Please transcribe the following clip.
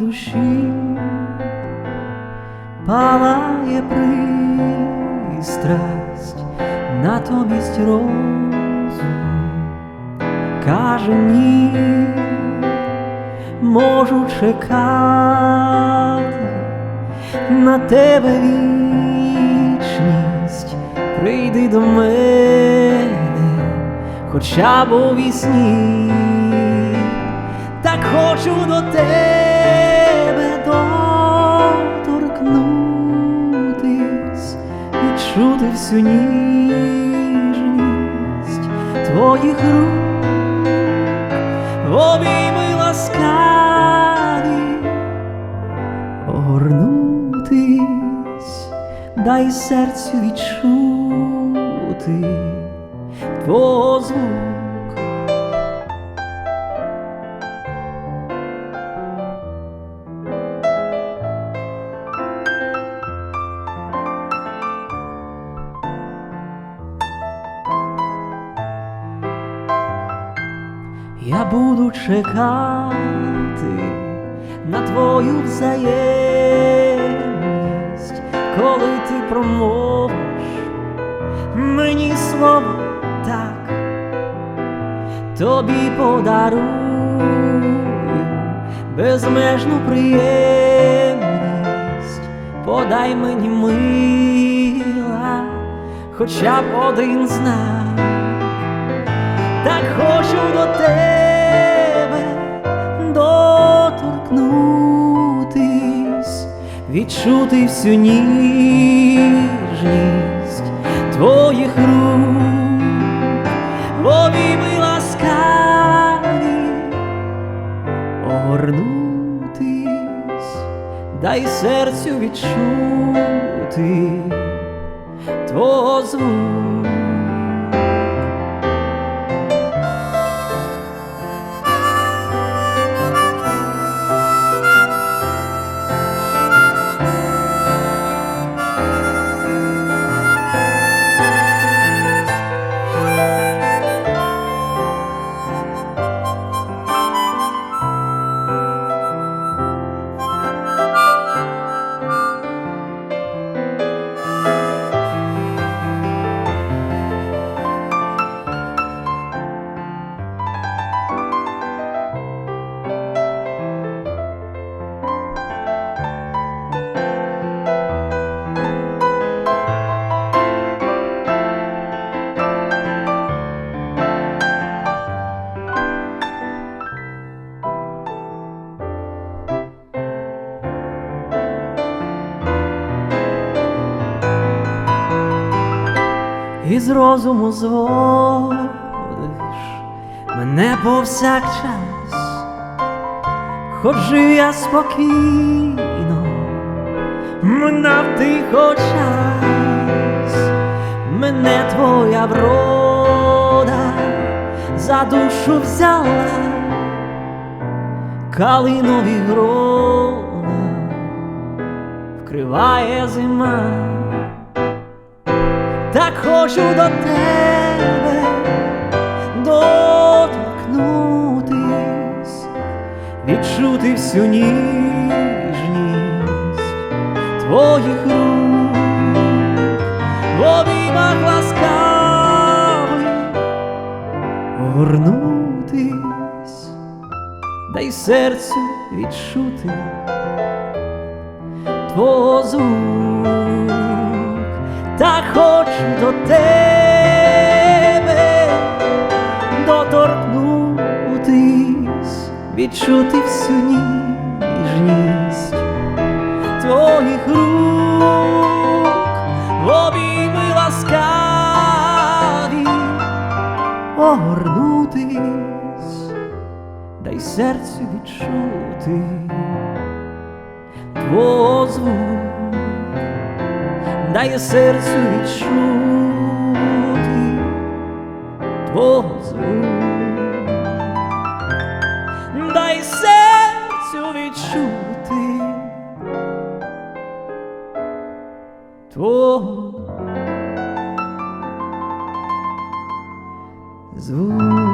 душі. Палає пристрасть, натомість розум каже ні, можу чекати на тебе вічність, прийди до мене, хоча б у вісні, так хочу до тебе доторкнутись, відчути всю ніжність твоїх рук, обійми ласкаві огорнутись, дай серцю відчути твого звук. Я буду чекати на твою взаємність, коли ти промовиш мені слово так, тобі подарую безмежну приємність, подай мені мила, хоча б один знак так хочу до тебе доторкнутись, відчути всю ніжність твоїх рук, обійми ласкаві, огорнутись, дай серцю відчути твого звук. Із розуму зводиш мене повсякчас, хоч жив я спокійно, минав тихо час, мене твоя врода за душу взяла, калинові грона вкриває зима так хочу до тебе доторкнутись, відчути всю ніжність твоїх рук, в обіймах ласкавих огорнутись, дай серцю відчути твого звук так хочу до тебе доторкнутись, відчути всю ніжність твоїх рук, в обійми ласкаві огорнутись, дай серцю відчути твого звук дає серцю відчути твого звук, дай серцю відчути твого звук.